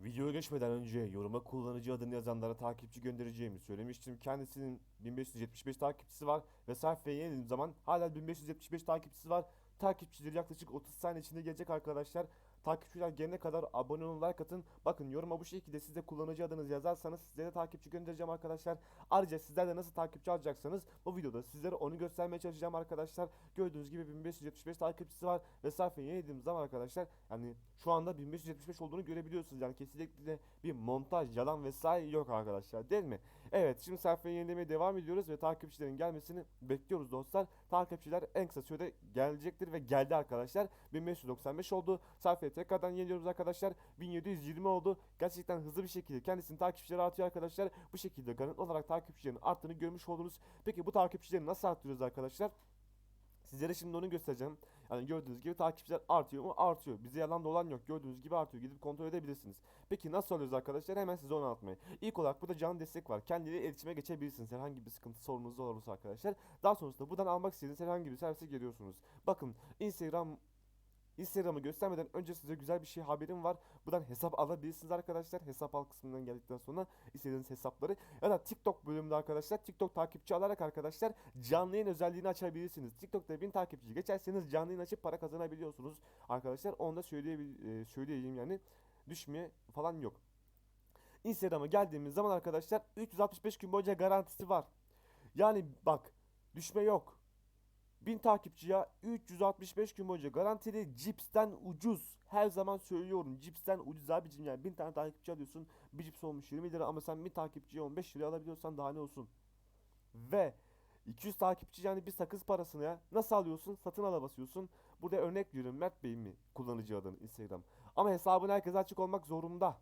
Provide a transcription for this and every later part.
Videoya geçmeden önce yoruma kullanıcı adını yazanlara takipçi göndereceğimi söylemiştim. Kendisinin 1575 takipçisi var ve sayfaya yenildiğim zaman hala 1575 takipçisi var. Takipçileri yaklaşık 30 saniye içinde gelecek arkadaşlar. Takipçiler gelene kadar abone olun, like atın. Bakın yoruma bu şekilde siz de kullanıcı adınızı yazarsanız size de takipçi göndereceğim arkadaşlar. Ayrıca sizler de nasıl takipçi alacaksanız bu videoda sizlere onu göstermeye çalışacağım arkadaşlar. Gördüğünüz gibi 1575 takipçisi var ve sayfaya yenildiğim zaman arkadaşlar yani şu anda 1575 olduğunu görebiliyorsunuz. Yani kesinlikle bir montaj, yalan vesaire yok arkadaşlar değil mi? Evet şimdi sayfayı yenilemeye devam ediyoruz ve takipçilerin gelmesini bekliyoruz dostlar. Takipçiler en kısa sürede gelecektir ve geldi arkadaşlar. 1595 oldu. Sayfayı tekrardan yeniliyoruz arkadaşlar. 1720 oldu. Gerçekten hızlı bir şekilde kendisinin takipçileri artıyor arkadaşlar. Bu şekilde garanti olarak takipçilerin arttığını görmüş oldunuz. Peki bu takipçileri nasıl arttırıyoruz arkadaşlar? Sizlere şimdi onu göstereceğim. Yani gördüğünüz gibi takipçiler artıyor mu? Artıyor. Bize yalan dolan yok. Gördüğünüz gibi artıyor. Gidip kontrol edebilirsiniz. Peki nasıl oluyoruz arkadaşlar? Hemen size onu anlatmayı. İlk olarak burada canlı destek var. Kendileriyle iletişime geçebilirsiniz. Herhangi bir sıkıntı sorunuz olursa arkadaşlar. Daha sonrasında buradan almak istediğiniz herhangi bir servise geliyorsunuz. Bakın Instagram Instagram'ı göstermeden önce size güzel bir şey haberim var. Buradan hesap alabilirsiniz arkadaşlar. Hesap al kısmından geldikten sonra istediğiniz hesapları. Ya da TikTok bölümünde arkadaşlar TikTok takipçi alarak arkadaşlar canlı yayın özelliğini açabilirsiniz. TikTok'ta 1000 takipçi geçerseniz canlı yayın açıp para kazanabiliyorsunuz. Arkadaşlar onu da e, söyleyeyim yani. Düşmeye falan yok. Instagram'a geldiğimiz zaman arkadaşlar 365 gün boyunca garantisi var. Yani bak düşme yok. 1000 takipçiye 365 gün boyunca garantili cipsten ucuz. Her zaman söylüyorum cipsten ucuz abicim yani 1000 tane takipçi alıyorsun. Bir cips olmuş 20 lira ama sen 1000 takipçiye 15 lira alabiliyorsan daha ne olsun. Ve 200 takipçi yani bir sakız parasını ya nasıl alıyorsun? Satın ala basıyorsun. Burada örnek veriyorum Mert Bey mi kullanıcı adını Instagram. Ama hesabın herkese açık olmak zorunda.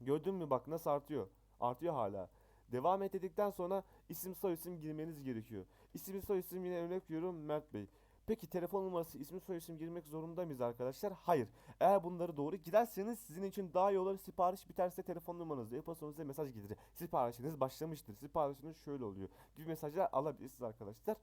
Gördün mü bak nasıl artıyor. Artıyor hala. Devam et dedikten sonra isim soy isim girmeniz gerekiyor. İsim soy isim yine örnek veriyorum Mert Bey. Peki telefon numarası isim soy isim girmek zorunda mıyız arkadaşlar? Hayır. Eğer bunları doğru giderseniz sizin için daha iyi olur. Sipariş biterse telefon numaranızı size mesaj gelir. Siparişiniz başlamıştır. Siparişiniz şöyle oluyor. Gibi mesajlar alabilirsiniz arkadaşlar.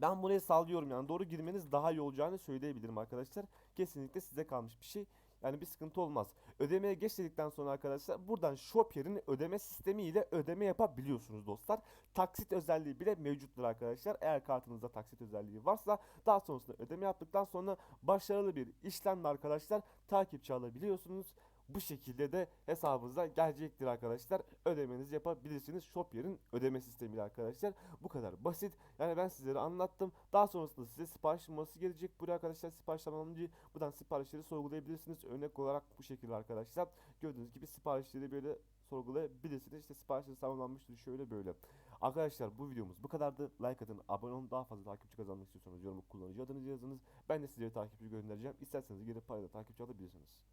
Ben buraya sallıyorum yani doğru girmeniz daha iyi olacağını söyleyebilirim arkadaşlar. Kesinlikle size kalmış bir şey. Yani bir sıkıntı olmaz. Ödemeye geç dedikten sonra arkadaşlar buradan Shopier'in ödeme sistemi ile ödeme yapabiliyorsunuz dostlar. Taksit özelliği bile mevcuttur arkadaşlar. Eğer kartınızda taksit özelliği varsa daha sonrasında ödeme yaptıktan sonra başarılı bir işlemle arkadaşlar takipçi alabiliyorsunuz. Bu şekilde de hesabınıza gelecektir arkadaşlar. Ödemenizi yapabilirsiniz. Shopier'in ödeme sistemiyle arkadaşlar. Bu kadar basit. Yani ben sizlere anlattım. Daha sonrasında size sipariş numarası gelecek. Buraya arkadaşlar sipariş tamamlayıcı. Buradan siparişleri sorgulayabilirsiniz. Örnek olarak bu şekilde arkadaşlar. Gördüğünüz gibi siparişleri böyle sorgulayabilirsiniz. İşte siparişleri tamamlanmıştır şöyle böyle. Arkadaşlar bu videomuz bu kadardı. Like atın, abone olun. Daha fazla takipçi kazanmak istiyorsanız yorum kullanıcı adınızı yazınız. Ben de sizlere takipçi göndereceğim. İsterseniz gelip parayla takipçi alabilirsiniz.